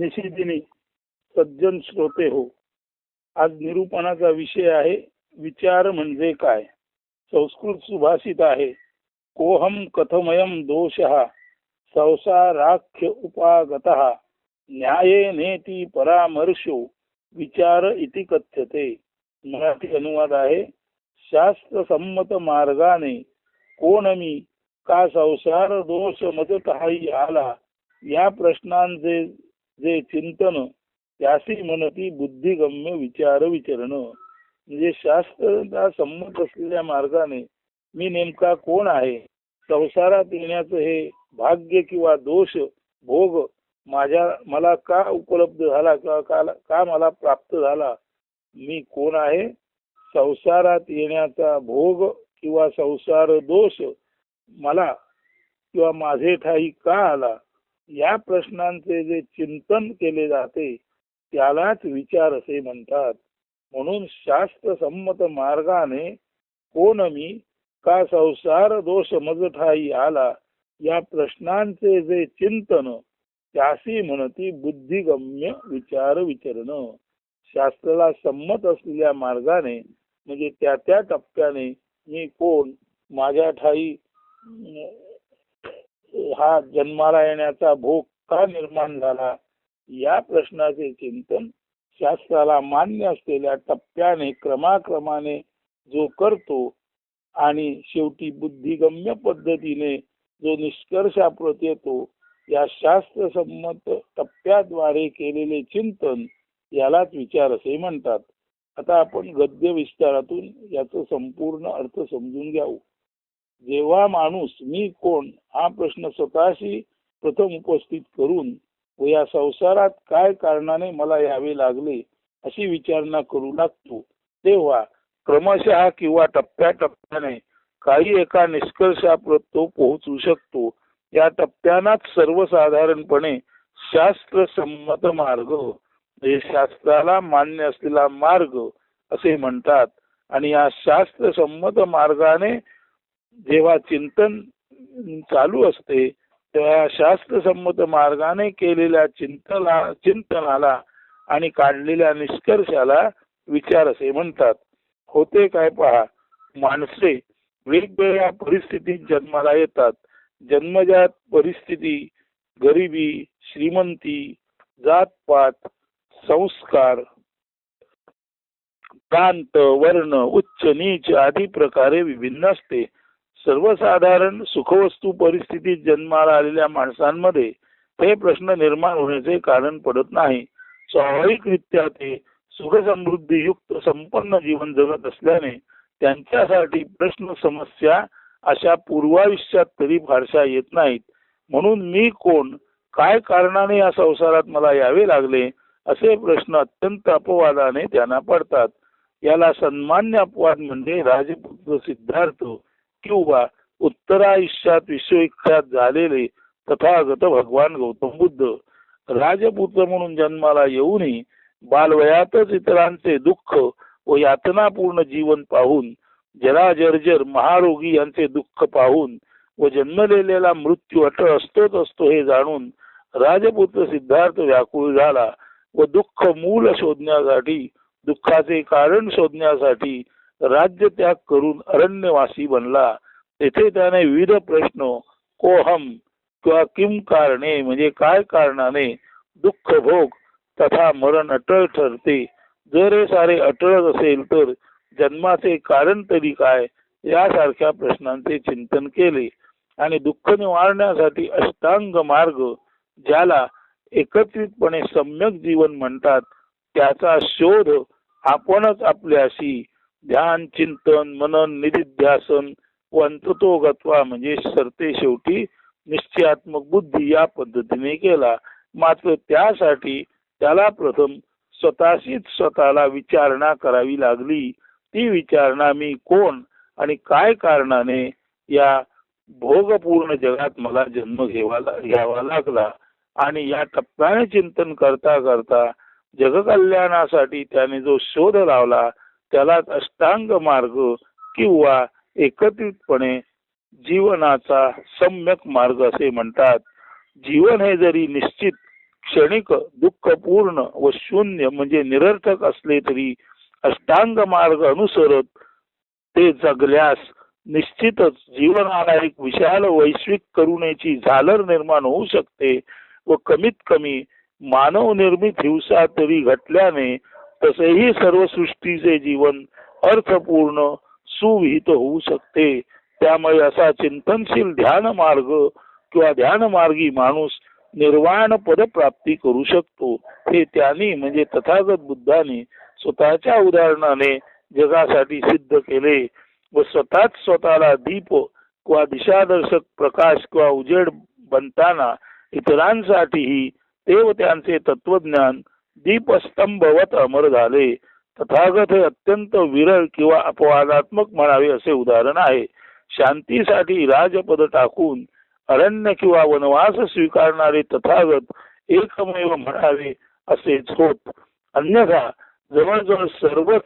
निशिदिनी सज्जन श्रोते हो. आज निरूपणाचा विषय आहे विचार म्हणजे काय? संस्कृत सुभाषित आहे. कोहम कथमयम दोष संसाराख्य उपागत न्याये नेती परामर्शो विचार इति कथ्यते. मराठी अनुवाद आहे शास्त्र संमत मार्गाने कोण मी का संसार दोष मदत आला या प्रश्नांचे जे चिंतन त्यासी म्हणती बुद्धिगम्य विचार विचरण. म्हणजे शास्त्र संमत असलेल्या मार्गाने मी नेमका कोण आहे? संसारात येण्याचं हे भाग्य किंवा दोष भोग माझ्या मला का उपलब्ध झाला किंवा का का मला प्राप्त झाला? मी कोण आहे? संसारात येण्याचा भोग किंवा संसार दोष मला किंवा माझे ठाई का आला? या प्रश्नांचे जे चिंतन केले जाते त्यालाच विचार असे म्हणतात. म्हणून शास्त्र संमत मार्गाने कोण मी का संसार दोष मजठाई आला या प्रश्नांचे जे चिंतन त्यासी म्हणती बुद्धिगम्य विचार विचरण. शास्त्राला संमत असलेल्या मार्गाने म्हणजे त्या त्या टप्प्याने मी कोण माझ्या ठाई हा जन्माला येण्याचा भोग का निर्माण झाला? या प्रश्नाचे चिंतन शास्त्राला मान्य असलेल्या टप्प्याने क्रमाक्रमाने जो करतो आणि शेवटी बुद्धिगम्य पद्धतीने जो निष्कर्षाप्रत येतो या शास्त्र संमत टप्प्याद्वारे केलेले चिंतन यालाच विचार असे म्हणतात. आता आपण गद्य विस्तारातून याचा संपूर्ण अर्थ समजून घ्याऊ जेव्हा माणूस मी कोण हा प्रश्न स्वतःशी प्रथम उपस्थित करून व या संसारात काय कारणाने मला यावे लागले? अशी विचारणा करू लागतो. तेव्हा क्रमशः किंवा टप्प्याटप्प्याने काही एका निष्कर्षाप्रत तो पोहोचू शकतो. या टप्प्यानाच सर्वसाधारणपणे शास्त्र संमत मार्ग हे शास्त्राला मान्य असलेला मार्ग असे म्हणतात. आणि या शास्त्र संमत मार्गाने जेव्हा चिंतन चालू असते तेव्हा शास्त्र संमत मार्गाने केलेल्या चिंतना चिंतनाला आणि काढलेल्या निष्कर्षाला विचार असे म्हणतात. होते काय पहा माणसे वेगवेगळ्या परिस्थितीत जन्माला येतात. जन्मजात परिस्थिती गरिबी श्रीमंती जातपात संस्कार प्रांत वर्ण उच्च नीच आदी प्रकारे विभिन्न असते. सर्वसाधारण सुखवस्तू परिस्थितीत जन्माला आलेल्या माणसांमध्ये हे प्रश्न निर्माण होण्याचे कारण पडत नाही. स्वाभाविकरित्या ते सुखसमृद्धीयुक्त युक्त संपन्न जीवन जगत असल्याने त्यांच्यासाठी प्रश्न समस्या अशा पूर्वायुष्यात तरी फारशा येत नाहीत. म्हणून मी कोण काय कारणाने या संसारात मला यावे लागले असे प्रश्न अत्यंत अपवादाने त्यांना पडतात. याला सन्मान्य अपवाद म्हणजे राजपुत्र सिद्धार्थ किंवा उत्तरायुष्यात विश्वविख्यात झालेले तथागत भगवान गौतम बुद्ध राजपुत्र म्हणून जन्माला येऊनही बालवयातच इतरांचे दुःख व यातनापूर्ण जीवन पाहून जरा जर्जर महारोगी यांचे दुःख पाहून व जन्मलेलेला मृत्यू अटळ असतोच असतो हे जाणून राजपुत्र सिद्धार्थ व्याकुळ झाला व दुःख मूल शोधण्यासाठी दुःखाचे कारण शोधण्यासाठी राज्य त्याग करून अरण्यवासी बनला. तेथे त्याने विविध प्रश्न कोहम किंवा किम कारणे म्हणजे काय कारणाने दुःख भोग तथा मरण अटळ ठरते. जर हे सारे अटळच असेल तर जन्माचे कारण तरी काय? यासारख्या प्रश्नांचे चिंतन केले. आणि दुःख निवारण्यासाठी अष्टांग मार्ग ज्याला एकत्रितपणे सम्यक जीवन म्हणतात त्याचा शोध आपणच आपल्याशी ध्यान चिंतन मनन निधिध्यासन व अंततोगत्वा म्हणजे सरते शेवटी निश्चयात्मक बुद्धी या पद्धतीने केला. मात्र त्यासाठी त्याला प्रथम स्वतःशीच स्वतःला विचारणा करावी लागली. ती विचारणा मी कोण आणि काय कारणाने या भोगपूर्ण जगात मला जन्म घेवा घ्यावा लागला? आणि या टप्प्याने चिंतन करता करता जगकल्याणासाठी त्याने जो शोध लावला त्यालाच अष्टांग मार्ग किंवा एकत्रितपणे जीवनाचा सम्यक मार्ग असे म्हणतात. जीवन हे जरी निश्चित क्षणिक दुःखपूर्ण व शून्य म्हणजे निरर्थक असले तरी अष्टांग मार्ग अनुसरत ते जगल्यास निश्चितच जीवनाला एक विशाल वैश्विक करुणेची झालर निर्माण होऊ शकते व कमीत कमी मानव निर्मित हिंसा तरी घटल्याने तसेही सर्व सृष्टीचे जीवन अर्थपूर्ण सुविहित होऊ शकते. त्यामुळे असा चिंतनशील ध्यान मार्ग किंवा ध्यान मार्गी माणूस निर्वाण पद प्राप्ती करू शकतो. हे त्यांनी म्हणजे तथागत बुद्धाने स्वतःच्या उदाहरणाने जगासाठी सिद्ध केले व स्वतःच स्वतःला दीप किंवा दिशादर्शक प्रकाश किंवा उजेड बनताना इतरांसाठीही ते व त्यांचे तत्वज्ञान दीपस्तंभवत अमर झाले. तथागत हे अत्यंत विरळ किंवा अपवादात्मक म्हणावे असे उदाहरण आहे. शांतीसाठी राजपद टाकून अरण्य किंवा वनवास स्वीकारणारे तथागत एकमेव म्हणावे असेच होत. अन्यथा जवळजवळ सर्वच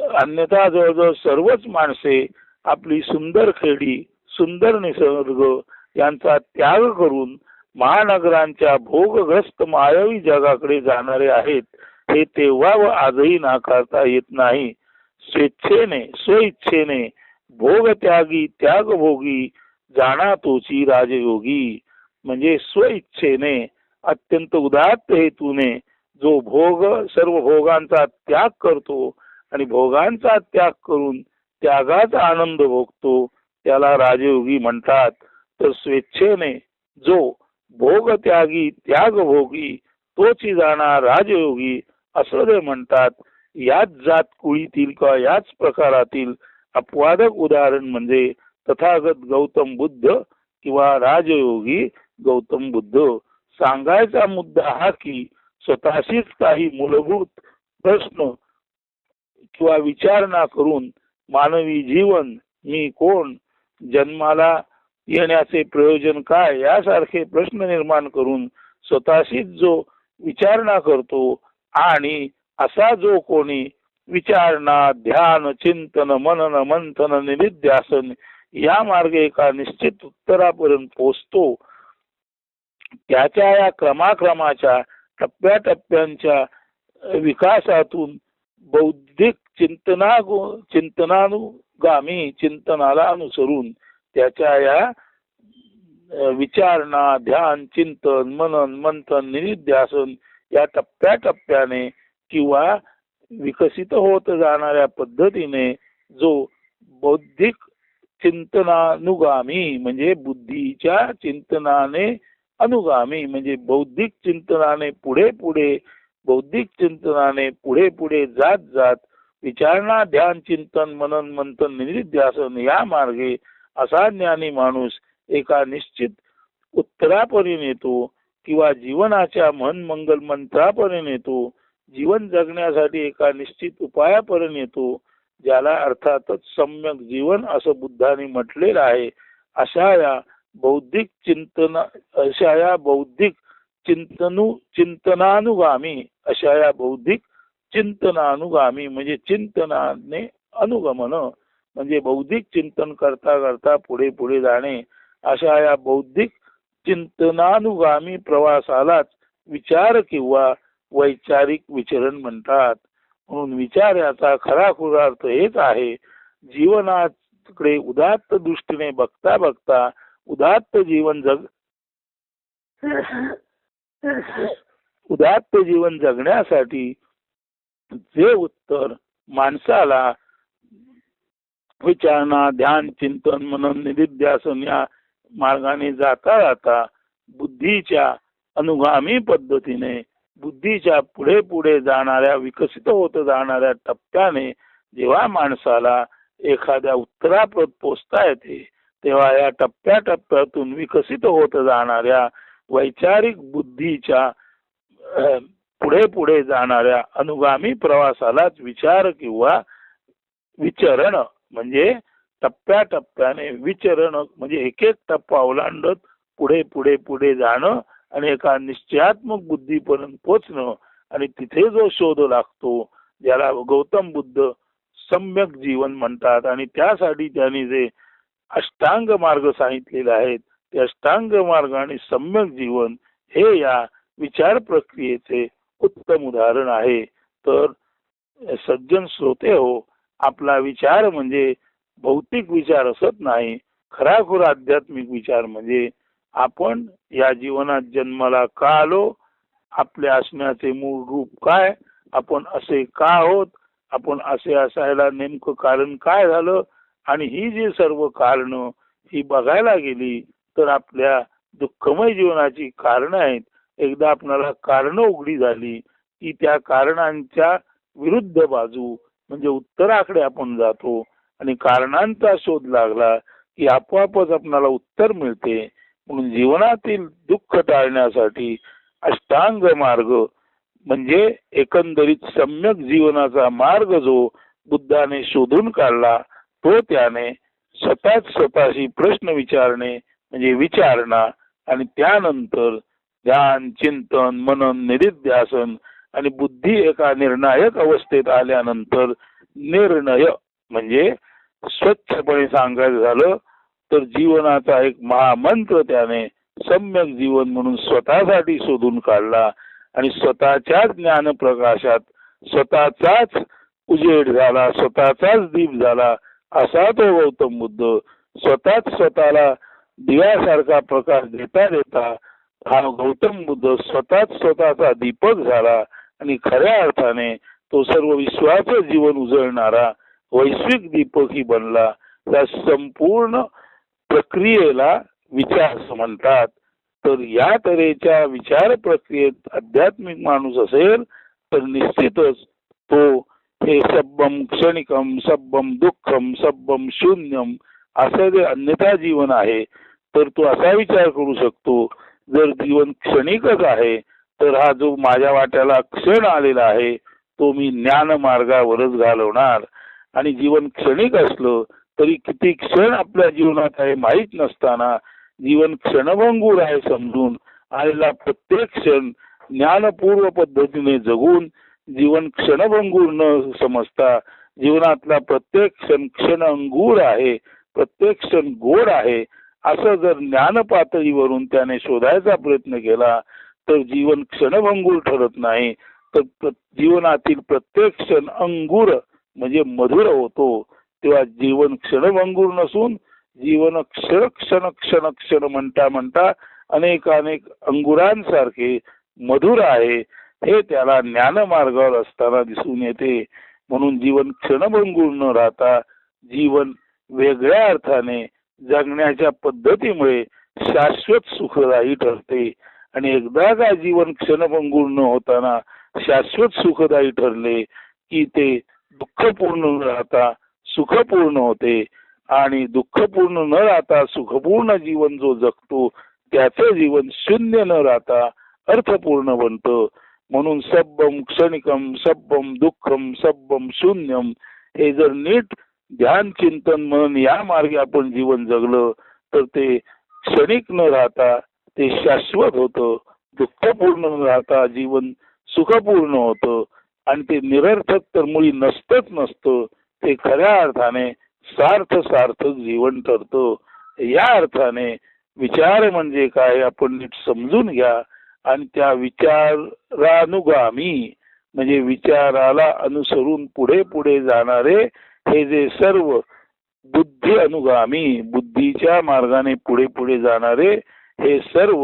अन्यथा जवळजवळ सर्वच माणसे आपली सुंदर खेडी सुंदर निसर्ग यांचा त्याग करून महानगरांच्या भोगग्रस्त मायावी जगाकडे जाणारे आहेत हे तेव्हा व आजही नाकारता येत नाही. स्वेच्छेने स्वइच्छेने भोग त्यागी त्याग भोगी जाणा तोची राजयोगी. म्हणजे स्वइच्छेने अत्यंत उदात्त हेतूने जो भोग सर्व भोगांचा त्याग करतो आणि भोगांचा त्याग करून त्यागाचा आनंद भोगतो त्याला राजयोगी म्हणतात. तर स्वेच्छेने जो भोग त्यागी त्याग भोगी तोची जाणार राजयोगी असं ते म्हणतात. याच जात कुळीतील किंवा याच प्रकारातील अपवादक उदाहरण म्हणजे तथागत गौतम बुद्ध किंवा राजयोगी गौतम बुद्ध. सांगायचा मुद्दा हा की स्वतःशीच काही मूलभूत प्रश्न किंवा विचारणा करून मानवी जीवन मी कोण? जन्माला येण्याचे प्रयोजन काय यासारखे प्रश्न निर्माण करून स्वतःशीच जो विचारणा करतो आणि असा जो कोणी विचारणा ध्यान चिंतन मनन मंथन निधिध्यासन या मार्गे एका निश्चित उत्तरापर्यंत पोचतो त्याच्या या क्रमाक्रमाच्या टप्प्याटप्प्यांच्या विकासातून बौद्धिक चिंतना चिंतनानुगामी चिंतनाला अनुसरून त्याच्या या विचारणा ध्यान चिंतन मनन मंथन निधिध्यासन या टप्प्याटप्प्याने किंवा विकसित होत जाणाऱ्या पद्धतीने जो बौद्धिक चिंतनानुगामी म्हणजे बुद्धीच्या चिंतनाने अनुगामी म्हणजे बौद्धिक चिंतनाने पुढे पुढे बौद्धिक चिंतनाने पुढे पुढे जात जात विचारणा ध्यान चिंतन मनन मंथन निधिध्यासन या मार्गे असा ज्ञानी माणूस एका निश्चित उत्तरापर्यंत येतो किंवा जीवनाच्या मन मंगल मंत्रापर्यंत येतो जीवन जगण्यासाठी एका निश्चित उपायापर्यंत येतो ज्याला अर्थातच सम्यक जीवन असं बुद्धाने म्हटलेलं आहे. अशा या बौद्धिक चिंतन अशा या बौद्धिक चिंतनु चिंतनानुगामी अशा या बौद्धिक चिंतनानुगामी म्हणजे चिंतनाने अनुगमन म्हणजे बौद्धिक चिंतन करता करता पुढे पुढे जाणे अशा या बौद्धिक चिंतनानुगामी प्रवासालाच विचार किंवा वैचारिक विचरण म्हणतात. म्हणून विचार याचा खरा खुरा अर्थ हेच आहे जीवनाकडे उदात्त दृष्टीने बघता बघता उदात्त जीवन जग उदात्त जीवन जगण्यासाठी जे उत्तर माणसाला विचारणा ध्यान चिंतन मनन निधिध्यासन या मार्गाने जाता जाता बुद्धीच्या अनुगामी पद्धतीने बुद्धीच्या पुढे पुढे जाणाऱ्या विकसित होत जाणाऱ्या टप्प्याने जेव्हा माणसाला एखाद्या उत्तराप्रत पोचता येते तेव्हा या टप्प्या टप्प्यातून विकसित होत जाणाऱ्या वैचारिक बुद्धीच्या पुढे पुढे जाणाऱ्या अनुगामी प्रवासालाच विचार किंवा विचरण म्हणजे टप्प्या टप्प्याने विचरण म्हणजे एक एक टप्पा ओलांडत पुढे पुढे पुढे जाणं आणि एका निश्चयात्मक बुद्धीपर्यंत पोचणं आणि तिथे जो शोध लागतो ज्याला गौतम बुद्ध सम्यक जीवन म्हणतात आणि त्यासाठी त्यांनी जे अष्टांग मार्ग सांगितलेले आहेत ते अष्टांग मार्ग आणि सम्यक जीवन हे या विचार प्रक्रियेचे उत्तम उदाहरण आहे. तर सज्जन श्रोते हो आपला विचार म्हणजे भौतिक विचार असत नाही खराखुर आध्यात्मिक विचार म्हणजे आपण या जीवनात जन्माला का आलो आपल्या असण्याचे मूळ रूप काय आपण असे का आहोत आपण असे असायला नेमकं कारण काय झालं आणि ही जी सर्व कारण ही बघायला गेली तर आपल्या दुःखमय जीवनाची कारण आहेत. एकदा आपणाला कारण उघडी झाली की त्या कारणांच्या विरुद्ध बाजू म्हणजे उत्तराकडे आपण जातो आणि कारणांचा शोध लागला की आपोआपच आपणाला उत्तर मिळते. म्हणून जीवनातील दुःख टाळण्यासाठी अष्टांग मार्ग म्हणजे एकंदरीत सम्यक जीवनाचा मार्ग जो बुद्धाने शोधून काढला तो त्याने स्वतःच स्वतःशी प्रश्न विचारणे म्हणजे विचारणा आणि त्यानंतर ध्यान चिंतन मनन निधिध्यासन आणि बुद्धी एका निर्णायक अवस्थेत आल्यानंतर निर्णय म्हणजे स्वच्छपणे सांगायचं झालं तर जीवनाचा एक महामंत्र त्याने सम्यक जीवन म्हणून स्वतःसाठी शोधून काढला आणि स्वतःच्याच ज्ञान प्रकाशात स्वतःचाच उजेड झाला स्वतःचाच दीप झाला असा तो गौतम बुद्ध स्वतःच स्वतःला दिव्यासारखा प्रकाश देता देता हा गौतम बुद्ध स्वतःच स्वतःचा दीपक झाला. आणि खऱ्या अर्थाने तो सर्व विश्वाचं जीवन उजळणारा वैश्विक दीपकही बनला. त्या संपूर्ण प्रक्रियेला विचार असं म्हणतात. तर या तऱ्हेच्या विचार प्रक्रियेत आध्यात्मिक माणूस असेल तर निश्चितच तो हे सब्बम क्षणिकम सब्बम दुःखम सब्बम शून्यम असं जे अन्यथा जीवन आहे तर तो असा विचार करू शकतो जर जीवन क्षणिकच आहे तर हा जो माझ्या वाट्याला क्षण आलेला आहे तो मी ज्ञान मार्गावरच घालवणार. आणि जीवन क्षणिक असलं तरी किती क्षण आपल्या जीवनात आहे माहीत नसताना जीवन क्षणभंगूर आहे समजून आलेला प्रत्येक क्षण ज्ञानपूर्व पद्धतीने जगून जीवन क्षणभंगूर न समजता जीवनातला प्रत्येक क्षण क्षण अंगूर आहे प्रत्येक क्षण गोड आहे असं जर ज्ञान पातळीवरून त्याने शोधायचा प्रयत्न केला तर जीवन क्षणभंगूर ठरत नाही. तर जीवनातील प्रत्येक क्षण अंगूर म्हणजे मधुर होतो. तेव्हा जीवन क्षणभंगूर नसून जीवन क्षण क्षण क्षण क्षण म्हणता म्हणता अनेक अनेक अंगुरांसारखे मधुर आहे. हे त्याला ज्ञान मार्गावर असताना दिसून येते. म्हणून जीवन क्षणभंगूर न राहता जीवन वेगळ्या अर्थाने जगण्याच्या पद्धतीमुळे शाश्वत सुखदायी ठरते. आणि एकदा का जीवन क्षणभंगूर न होताना शाश्वत सुखदायी ठरले की ते दुःखपूर्ण न राहता सुखपूर्ण होते आणि दुःखपूर्ण न राहता सुखपूर्ण जीवन जो जगतो त्याचं जीवन शून्य न राहता अर्थपूर्ण बनतं. म्हणून सब्बम क्षणिकम सब्बम दुःखम सब्बम शून्यम हे जर नीट ध्यान चिंतन म्हणून या मार्गे आपण जीवन जगलं तर ते क्षणिक न राहता ते शाश्वत होतं. दुःखपूर्ण राहता जीवन सुखपूर्ण होतं. आणि ते निरर्थक तर मुळी नसतच नसतं. ते खऱ्या अर्थाने सार्थ सार्थक जीवन ठरतं. या अर्थाने विचार म्हणजे काय आपण नीट समजून घ्या. आणि त्या विचारानुगामी म्हणजे विचाराला अनुसरून पुढे पुढे जाणारे हे जे सर्व बुद्धी अनुगामी बुद्धीच्या मार्गाने पुढे पुढे जाणारे हे सर्व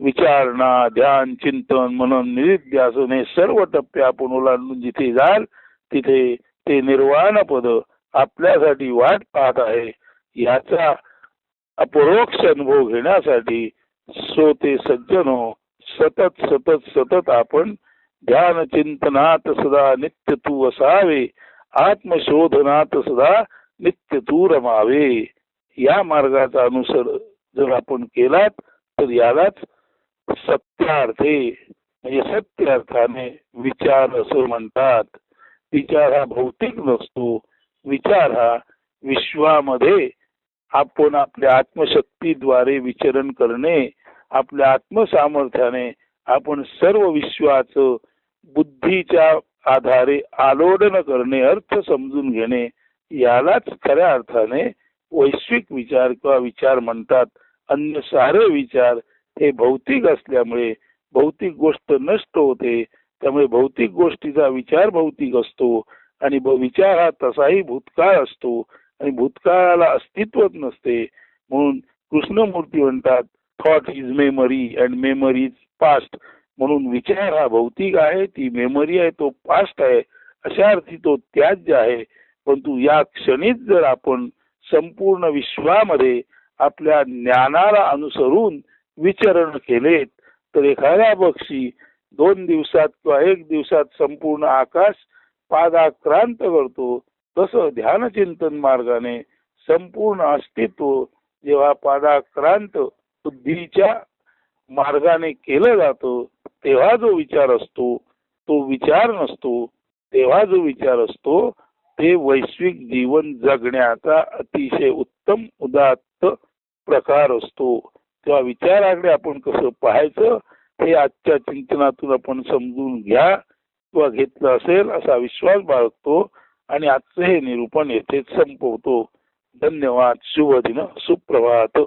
विचारणा ध्यान चिंतन मनन असून हे सर्व टप्पे आपण ओलांडून जिथे जाल तिथे ते निर्वाण पद आपल्यासाठी वाट पाहत आहे. याचा अपरोक्ष अनुभव घेण्यासाठी श्रोते सज्जन सतत सतत सतत आपण ध्यान चिंतनात सदा नित्य तू असावे आत्मशोधनात सदा नित्य तू रमावे. या मार्गाचा अनुसर जर आपण केलात तर यालाच सत्यार्थे म्हणजे सत्य अर्थाने विचार असं म्हणतात. विचार हा भौतिक नसतो. विचार हा विश्वामध्ये आपण आपल्या आत्मशक्तीद्वारे विचरण करणे आपल्या आत्मसामर्थ्याने आपण सर्व विश्वाचं बुद्धीच्या आधारे आलोडन करणे अर्थ समजून घेणे यालाच खऱ्या अर्थाने वैश्विक विचार किंवा विचार म्हणतात अन्य सारे विचार हे भौतिक असल्यामुळे भौतिक गोष्ट नष्ट होते त्यामुळे भौतिक गोष्टीचा विचार भौतिक असतो आणि विचार हा तसाही भूतकाळ असतो आणि भूतकाळाला अस्तित्वच नसते. म्हणून कृष्णमूर्ती म्हणतात thought is memory and memory is past म्हणून विचार हा भौतिक आहे ती मेमरी आहे तो पास्ट आहे अशा अर्थी तो त्याज्य आहे. परंतु या क्षणीच जर आपण संपूर्ण विश्वामध्ये आपल्या ज्ञानाला अनुसरून विचरण केलेत. तर एखाद्या पक्षी दोन दिवसात किंवा एक दिवसात संपूर्ण आकाश पादाक्रांत करतो तसं ध्यानचिंतन मार्गाने संपूर्ण अस्तित्व जेव्हा पादाक्रांत बुद्धीच्या मार्गाने केलं जातं तेव्हा जो विचार असतो तो विचार नसतो तेव्हा जो विचार असतो हे वैश्विक जीवन जगण्याचा अतिशय उत्तम उदात्त प्रकार असतो. तेव्हा विचाराकडे आपण कसं पाहायचं हे आजच्या चिंतनातून आपण समजून घ्या किंवा घेतलं असेल असा विश्वास बाळगतो आणि आजचं हे निरूपण येथेच संपवतो. धन्यवाद. शुभ दिन. सुप्रभात.